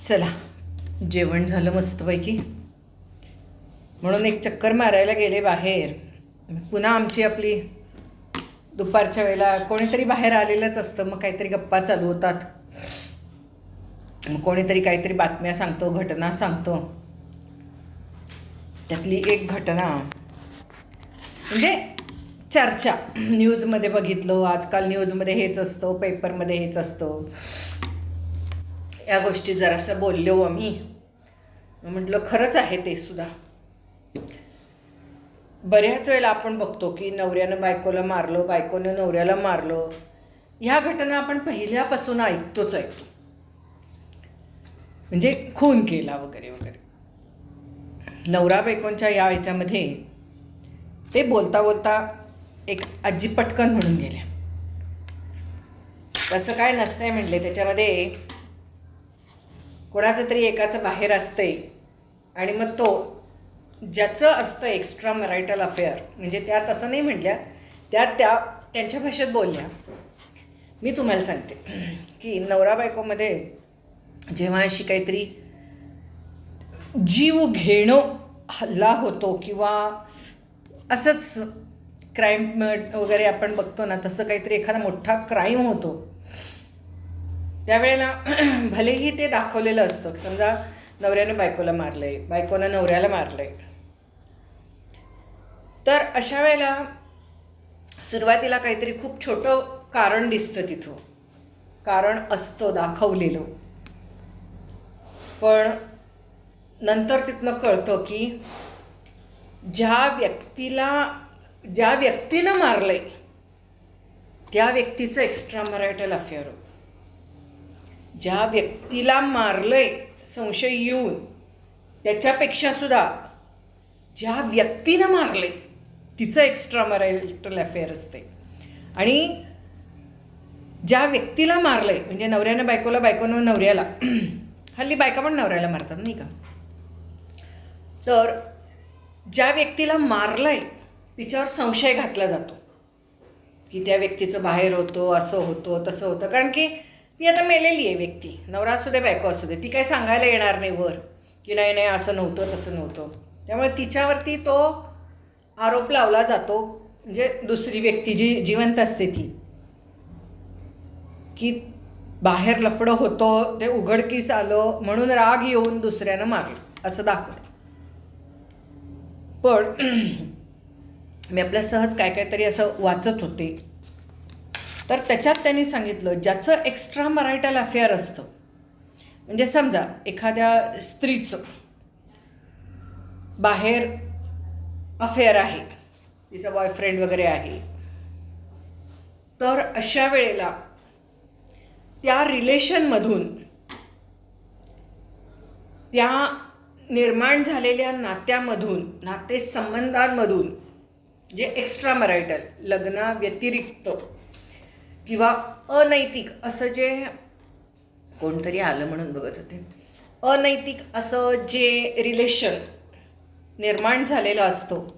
चला. जेवण झालं मस्तपैकी. म्हणून एक चक्कर मारायला गेले बाहेर. पुन्हा आमची आपली दुपारच्या वेळेला कोणीतरी बाहेर आलेलंच असतं. मग काहीतरी गप्पा चालू होतात. मग कोणीतरी काहीतरी बातम्या सांगतो घटना सांगतो. त्यातली एक घटना. म्हणजे चर्चा. न्यूजमध्ये बघितलं. आजकाल न्यूजमध्ये हेच असतं पेपरमध्ये हेच असतं. या गोष्टी जरासं बोललो आम्ही. म्हटलं खरंच आहे ते सुद्धा. बऱ्याच वेळेला आपण बघतो की नवऱ्यानं बायकोला मारलं बायकोनं नवऱ्याला मारलं. ह्या घटना आपण पहिल्यापासून ऐकतोच ऐकतो. म्हणजे खून केला वगैरे वगैरे. नवरा बायकोंच्या या ह्याच्यामध्ये ते बोलता बोलता एक आजी पटकन म्हणून गेल्या. तसं काय नसतंय म्हणले त्याच्यामध्ये कोणाचं तरी एकाचं बाहेर असते आणि मग तो ज्याचं असतं एक्स्ट्रा मरायटल अफेअर म्हणजे त्यात असं नाही म्हटल्या त्यात त्या त्यांच्या भाषेत बोलल्या. मी तुम्हाला सांगते की नवरा बायकोमध्ये जेव्हा अशी काहीतरी जीव घेणं हल्ला होतो किंवा असंच क्राईम वगैरे आपण बघतो ना तसं काहीतरी एखादा मोठा क्राईम होतो त्यावेळेला भलेही ते दाखवलेलं असतं. समजा नवऱ्याने बायकोला मारलं आहे बायकोनं नवऱ्याला मारलं आहे तर अशा वेळेला सुरुवातीला काहीतरी खूप छोटं कारण दिसतं तिथं. कारण असतं दाखवलेलं. पण नंतर तिथनं कळतं की ज्या व्यक्तीला ज्या व्यक्तीनं मारलंय त्या व्यक्तीचं एक्स्ट्रा मरायटल अफेअर होतं. ज्या व्यक्तीला मारलंय संशय येऊन त्याच्यापेक्षा सुद्धा ज्या व्यक्तीनं मारले तिचं एक्स्ट्रा मरायटल अफेअर असते आणि ज्या व्यक्तीला मारलं आहे म्हणजे नवऱ्यानं बायकोला बायकोनं नवऱ्याला हल्ली बायका पण नवऱ्याला मारतात नाही का? तर ज्या व्यक्तीला मारलं आहे तिच्यावर संशय घातला जातो. की त्या व्यक्तीचं बाहेर होतो असं होतं तसं होतं. कारण की ती आता मेलेली आहे व्यक्ती. नवरा असू दे बायको असू दे ती काय सांगायला येणार नाही वर. की नाही नाही असं नव्हतं तसं नव्हतं. त्यामुळे तिच्यावरती तो आरोप लावला जातो. म्हणजे दुसरी व्यक्ती जी जिवंत असते ती. की बाहेर लफडं होतं ते उघडकीस आलं म्हणून राग येऊन दुसऱ्यानं मारलं असं दाखवलं पण मी आपल्या सहज काय काहीतरी असं वाचत होते. तर त्याच्यात त्यांनी सांगितलं ज्याचं एक्स्ट्रा मरायटल अफेअर असतं म्हणजे समजा एखाद्या स्त्रीचं बाहेर अफेअर आहे तिचा बॉयफ्रेंड वगैरे आहे तर अशा वेळेला त्या रिलेशनमधून त्या निर्माण झालेल्या नात्यामधून नातेसंबंधांमधून जे एक्स्ट्रा मरायटल लग्नाव्यतिरिक्त किंवा अनैतिक असं जे कोणतरी आलं म्हणून बघत होते. अनैतिक असं जे रिलेशन निर्माण झालेलं असतं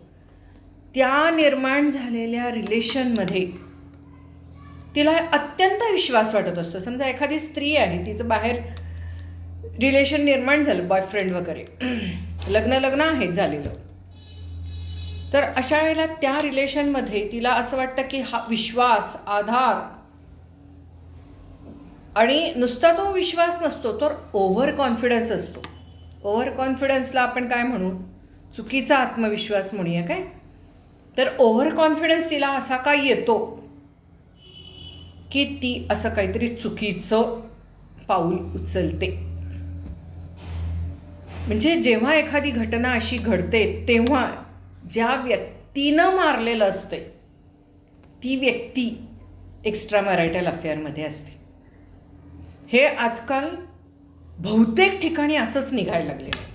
त्या निर्माण झालेल्या रिलेशनमध्ये तिला अत्यंत विश्वास वाटत असतो. समजा एखादी स्त्री आहे तिचं बाहेर रिलेशन निर्माण झालं बॉयफ्रेंड वगैरे. लग्न लग्न आहेत झालेलं. तर अशा वेळेला त्या रिलेशनमध्ये तिला असं वाटतं की हा विश्वास आधार आणि नुसता तो विश्वास नसतो तर ओव्हर कॉन्फिडन्स असतो. ओव्हर कॉन्फिडन्सला आपण काय म्हणू? चुकीचा आत्मविश्वास म्हणूया काय? तर ओव्हर कॉन्फिडन्स तिला असा काय येतो की ती असं काहीतरी चुकीचं पाऊल उचलते. म्हणजे जेव्हा एखादी घटना अशी घडते तेव्हा ज्या व्यक्तीनं मारलेलं असते ती व्यक्ती एक्स्ट्रा मरायटल अफेअरमध्ये असते. हे आजकाल बहुतेक ठिकाणी असंच निघायला लागलेलं आहे.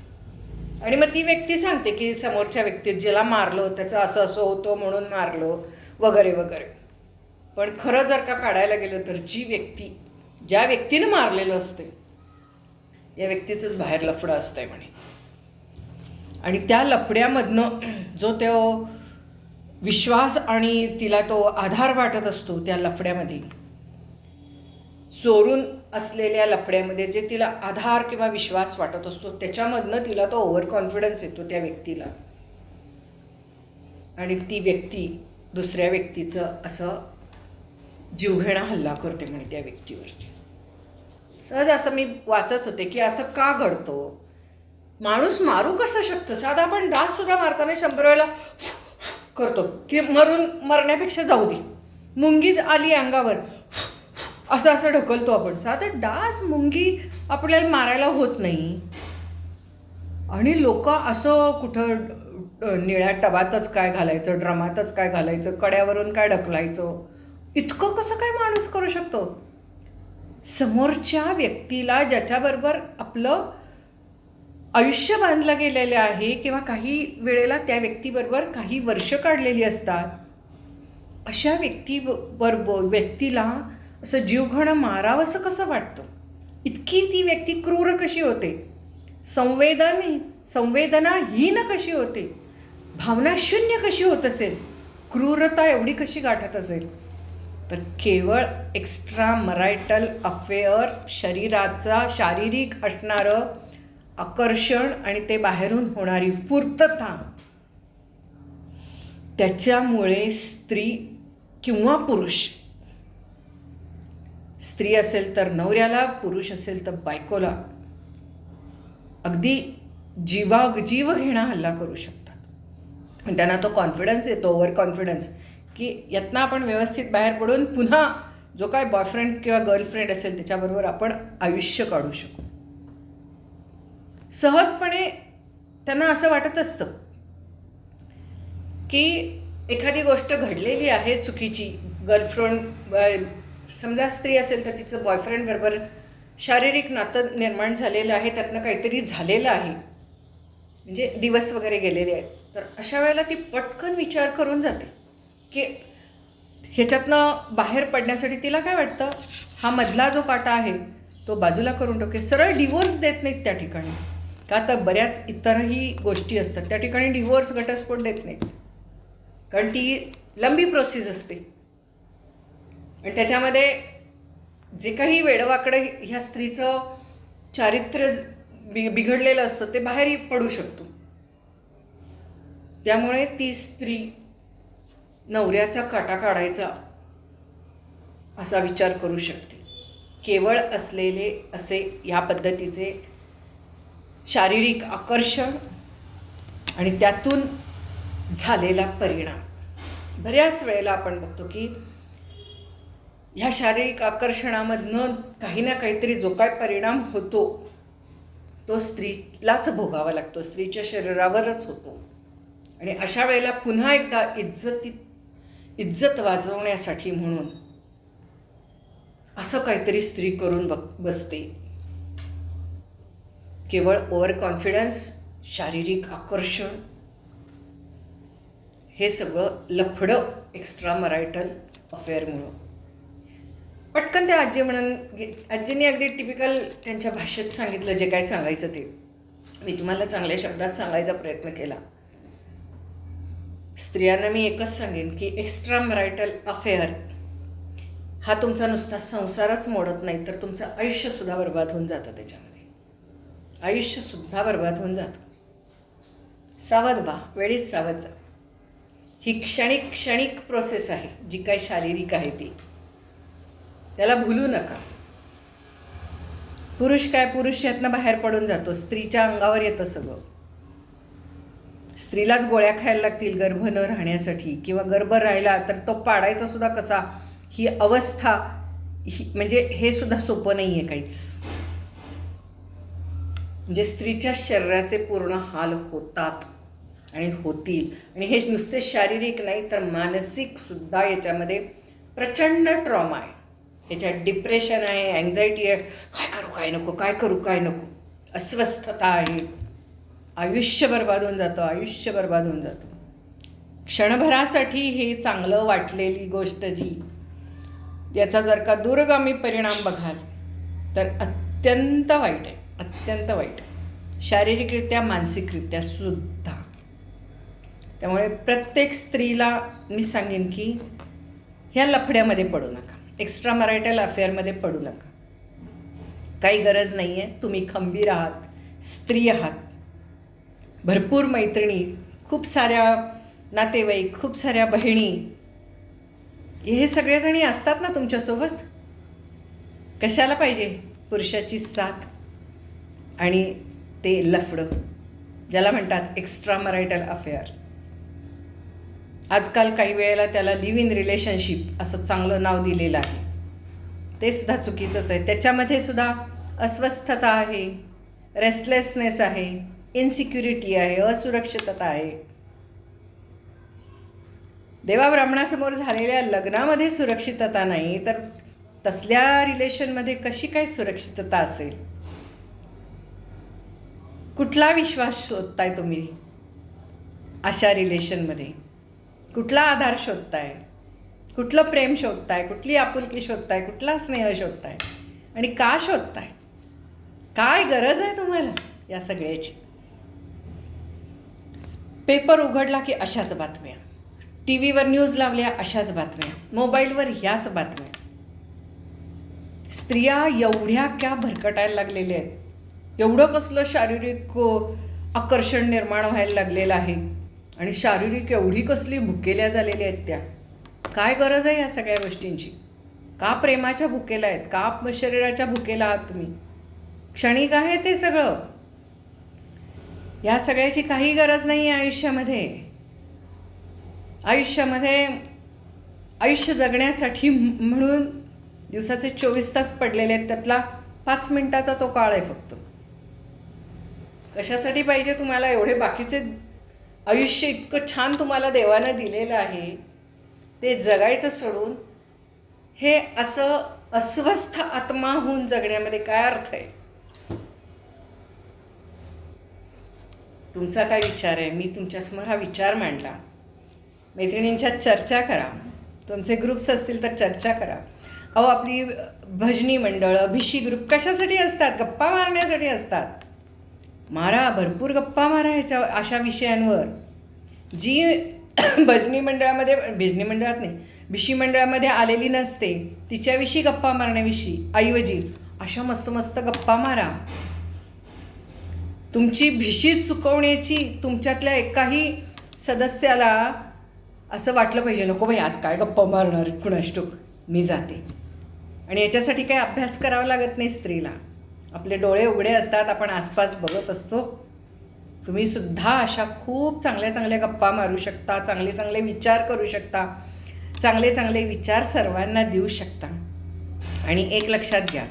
आणि मग ती व्यक्ती सांगते की समोरच्या व्यक्तीत ज्याला मारलं त्याचं असं असं होतं म्हणून मारलं वगैरे वगैरे. पण खरं जर का काढायला गेलं तर जी व्यक्ती ज्या व्यक्तीनं मारलेलं असते या व्यक्तीचंच बाहेर लफडं असतंय म्हणे. आणि त्या लफड्यामधनं जो तो विश्वास आणि तिला तो आधार वाटत असतो त्या लफड्यामध्ये चोरून असलेल्या लफड्यामध्ये जे तिला आधार किंवा विश्वास वाटत असतो त्याच्यामधनं तिला तो ओव्हर कॉन्फिडन्स येतो त्या व्यक्तीला. आणि ती व्यक्ती दुसऱ्या व्यक्तीचं असं जीवघेणा हल्ला करते म्हणे त्या व्यक्तीवरती. सहज असं मी वाचत होते की असं का घडतो? माणूस मारू कसं शकतं? साधा आपण डाससुद्धा मारताना शंभर वेळेला करतो. की मरून मरण्यापेक्षा जाऊ दे. मुंगीज आली अंगावर. असं असं ढकलतो आपण. साधं डास मुंगी आपल्याला मारायला होत नाही. आणि लोक असं कुठं निळ्या टबातच काय घालायचं ड्रमातच काय घालायचं कड्यावरून काय ढकलायचं इतकं कसं काय माणूस करू शकतो? समोरच्या व्यक्तीला ज्याच्याबरोबर आपलं आयुष्य बांधलं गेलेलं आहे किंवा काही वेळेला त्या व्यक्तीबरोबर काही वर्ष काढलेली असतात अशा व्यक्ती बरोबर व्यक्तीला असं जीवघणं मारावं असं कसं वाटतं? इतकी ती व्यक्ती क्रूर कशी होते? संवेदन संवेदनाहीन कशी होते? भावना शून्य कशी होत असेल? क्रूरता एवढी कशी गाठत असेल? तर केवळ एक्स्ट्रा मरायटल अफेअर शरीराचा शारीरिक असणारं आकर्षण आणि ते बाहेरून होणारी पूर्तता. त्याच्यामुळे स्त्री किंवा पुरुष स्त्री असेल तर नवऱ्याला पुरुष असेल तर बायकोला. अगदी जीवाग जीव घेणा हल्ला करू शकतात. आणि त्यांना तो कॉन्फिडन्स येतो ओव्हर कॉन्फिडन्स की यातनं आपण व्यवस्थित बाहेर पडून पुन्हा जो काय बॉयफ्रेंड किंवा गर्लफ्रेंड असेल त्याच्याबरोबर आपण आयुष्य काढू शकू. सहजपणे त्यांना असं वाटत असतं की एखादी गोष्ट घडलेली आहे चुकीची गर्लफ्रेंड समजा स्त्री असेल तर तिचं बॉयफ्रेंड बरोबर शारीरिक नातं निर्माण झालेलं आहे त्यातनं काहीतरी झालेलं आहे. म्हणजे दिवस वगैरे गेलेले आहेत. तर अशा वेळेला ती पटकन विचार करून जाते की ह्याच्यातनं बाहेर पडण्यासाठी तिला काय वाटतं? हा मधला जो काटा आहे तो बाजूला करून टाके सरळ डिवोर्स देत नाहीत त्या ठिकाणी. का तर बऱ्याच इतरही गोष्टी असतात. त्या ठिकाणी डिवोर्स घटस्फोट देत नाहीत. कारण ती लंबी प्रोसेस असते. आणि त्याच्यामध्ये जे काही वेडवाकडं ह्या स्त्रीचं चारित्र्य बि बिघडलेलं असतं ते बाहेरही पडू शकतो. त्यामुळे ती स्त्री नवऱ्याचा काटा काढायचा असा विचार करू शकते. केवळ असलेले असे ह्या पद्धतीचे शारीरिक आकर्षण आणि त्यातून झालेला परिणाम. बऱ्याच वेळेला आपण बघतो की ह्या शारीरिक आकर्षणामधनं काही ना काहीतरी जो काय परिणाम होतो तो स्त्रीलाच भोगावा लागतो स्त्रीच्या शरीरावरच होतो. आणि अशा वेळेला पुन्हा एकदा इज्जतीत इज्जत वाजवण्यासाठी म्हणून असं काहीतरी स्त्री करून बघ बसते. केवळ ओव्हर कॉन्फिडन्स शारीरिक आकर्षण हे सगळं लफडं एक्स्ट्रा मरायटल अफेअरमुळं पटकन त्या आजी म्हणून आजींनी अगदी टिपिकल त्यांच्या भाषेत सांगितलं जे काय सांगायचं ते. मी तुम्हाला चांगल्या शब्दात सांगायचा प्रयत्न केला. स्त्रियांना मी एकच सांगेन की एक्स्ट्रा मरायटल अफेअर हा तुमचा नुसता संसारच मोडत नाही तर तुमचं आयुष्यसुद्धा बर्बाद होऊन जातं त्याच्यामध्ये. आयुष्यसुद्धा बर्बाद होऊन जातं. सावध बा वेळीच सावध जा. ही क्षणिक क्षणिक प्रोसेस आहे जी काय शारीरिक आहे ती. त्याला भुलू नका. पुरुष काय पुरुष यातनं बाहेर पडून जातो. स्त्रीच्या अंगावर येतं सगळं. स्त्रीलाच गोळ्या खायला लागतील गर्भ न राहण्यासाठी किंवा गर्भ राहिला तर तो पाडायचा सुद्धा कसा? ही अवस्था ही म्हणजे हे सुद्धा सोपं नाही आहे काहीच. म्हणजे स्त्रीच्या शरीराचे पूर्ण हाल होतात आणि होतील. आणि हे नुसते शारीरिक नाही तर मानसिक सुद्धा याच्यामध्ये प्रचंड ट्रॉमा आहे. ह्याच्यात डिप्रेशन आहे अँझायटी आहे. काय करू काय नको काय करू काय नको. अस्वस्थता आहे. आयुष्य बर्बाद होऊन जातं आयुष्य बर्बाद होऊन जातं. क्षणभरासाठी हे चांगलं वाटलेली गोष्ट जी याचा जर का दूरगामी परिणाम बघाल तर अत्यंत वाईट आहे अत्यंत वाईट आहे. शारीरिकरित्या मानसिकरित्या सुद्धा. त्यामुळे प्रत्येक स्त्रीला मी सांगेन की ह्या लफड्यामध्ये पडू नका. एक्स्ट्रा मरायटल अफेअरमध्ये पडू नका. काही गरज नाही आहे तुम्ही खंबीर आहात स्त्री आहात. भरपूर मैत्रिणी खूप साऱ्या नातेवाईक खूप साऱ्या बहिणी हे सगळेजणी असतात ना तुमच्यासोबत? कशाला पाहिजे पुरुषाची साथ? आणि ते लफडं ज्याला म्हणतात एक्स्ट्रा मरायटल अफेअर आजकाल काही वेळेला त्याला लिव्ह इन रिलेशनशिप असं चांगलं नाव दिलेलं आहे. ते सुद्धा चुकीचंच आहे. त्याच्यामध्ये सुद्धा अस्वस्थता आहे रेस्टलेसनेस आहे इन्सिक्युरिटी आहे असुरक्षितता आहे. देवा ब्राह्मणासमोर झालेल्या लग्नामध्ये सुरक्षितता नाही तर तसल्या रिलेशनमध्ये कशी काय सुरक्षितता असेल? कुठला विश्वास शोधताय तुम्ही अशा रिलेशनमध्ये कुठला आधार शोधताय? कुठलं प्रेम शोधताय? कुठली आपुलकी शोधताय? कुठला स्नेह शोधताय? आणि का शोधताय? काय गरज आहे तुम्हाला या सगळ्याची? पेपर उघडला की अशाच बातम्या. टी व्हीवर न्यूज लावल्या अशाच बातम्या. मोबाईलवर ह्याच बातम्या. स्त्रिया एवढ्या क्या भरकटायला लागलेल्या आहेत. एवढं कसलं शारीरिक आकर्षण निर्माण व्हायला लागलेलं आहे. आणि शारीरिक एवढी कसली भुकेल्या झालेल्या आहेत त्या. काय गरज आहे या सगळ्या गोष्टींची? का प्रेमाच्या भुकेला आहेत? का शरीराच्या भुकेला आहात तुम्ही? क्षणिक आहे ते सगळं. या सगळ्याची काही गरज नाही आहे आयुष्यामध्ये. आयुष्यामध्ये आयुष्य जगण्यासाठी म्हणून दिवसाचे चोवीस तास पडलेले आहेत त्यातला पाच मिनिटाचा तो काळ आहे फक्त. कशासाठी पाहिजे तुम्हाला? एवढे बाकीचे आयुष्य इतकं छान तुम्हाला देवानं दिलेलं आहे ते जगायचं सोडून हे असं अस्वस्थ आत्मा होऊन जगण्यामध्ये काय अर्थ आहे? तुमचा काय विचार आहे? मी तुमच्यासमोर हा विचार मांडला. मैत्रिणींच्या चर्चा करा. तुमचे ग्रुप्स असतील तर चर्चा करा. अहो आपली भजनी मंडळं भिशी ग्रुप कशासाठी असतात? गप्पा मारण्यासाठी असतात. मारा भरपूर गप्पा मारा ह्याच्या अशा विषयांवर. जी भजनी मंडळामध्ये भजनी मंडळात नाही भिशी मंडळामध्ये आलेली नसते तिच्याविषयी गप्पा मारण्याविषयी ऐवजी अशा मस्त मस्त गप्पा मारा. तुमची भिशी चुकवण्याची तुमच्यातल्या एकाही सदस्याला असं वाटलं पाहिजे नको भाई आज काय गप्पा मारणार कुणाष्टोक मी जाते. आणि याच्यासाठी काही अभ्यास करावा लागत नाही स्त्रीला. आपले डोळे उघडे असतात आपण आसपास बघत असतो. तुम्ही सुद्धा अशा खूप चांगल्या चांगल्या गप्पा मारू शकता चांगले चांगले विचार करू शकता चांगले चांगले विचार सर्वांना देऊ शकता. आणि एक लक्षात घ्या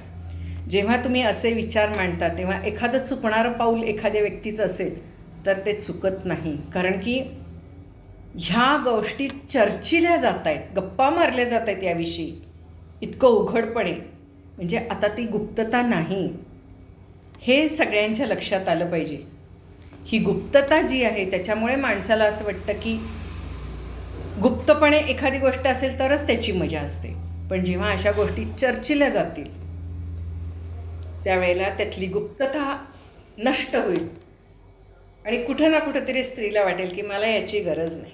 जेव्हा तुम्ही असे विचार मांडता तेव्हा एखादं चुकणारं पाऊल एखाद्या व्यक्तीचं असेल तर ते चुकत नाही. कारण की ह्या गोष्टी चर्चिल्या जात आहेत गप्पा मारल्या जात आहेत याविषयी. इतकं उघडपणे. म्हणजे आता ती गुप्तता नाही. हे सगळ्यांच्या लक्षात आलं पाहिजे. ही गुप्तता जी आहे त्याच्यामुळे माणसाला असं वाटतं की गुप्तपणे एखादी गोष्ट असेल तरच त्याची मजा असते. पण जेव्हा अशा गोष्टी चर्चिल्या जातील त्यावेळेला त्यातली गुप्तता नष्ट होईल. आणि कुठं ना कुठं तरी स्त्रीला वाटेल की मला याची गरज नाही.